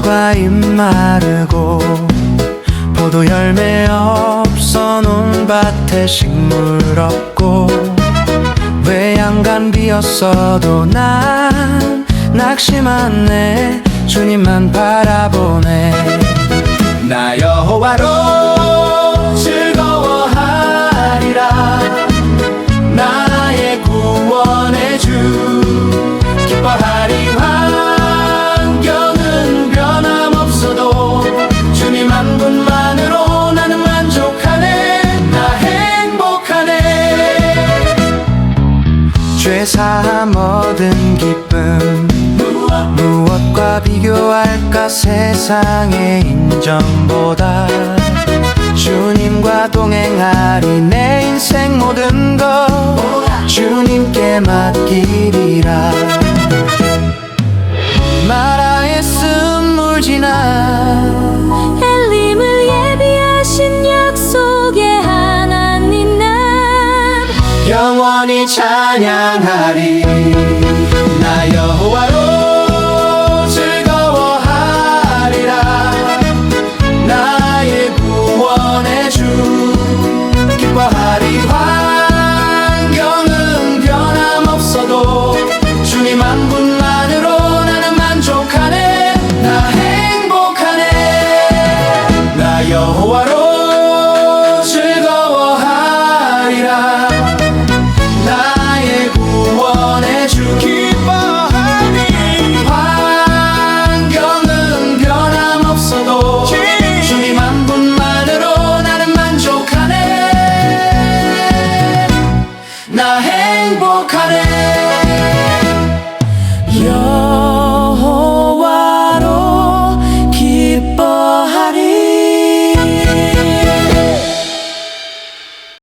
사과 입 마르고. 포도 열매 없어 논밭에 식물 없고. 외양간 비었어도 난 낙심하네 주님만 바라보네. 나 여호와로 죄사함 얻은 기쁨. 무엇과 비교할까 세상의 인정보다. 주님과 동행하리 내 인생 모든 것. 주님께 맡기 영원히 찬양하리. 나 여호와로 즐거워하리라. 나의 구원의 주 기뻐하리. 환경은 변함없어도 주님 한 분만으로 나는 만족하네. 나 행복하네. 나 여호와 変を兼ね。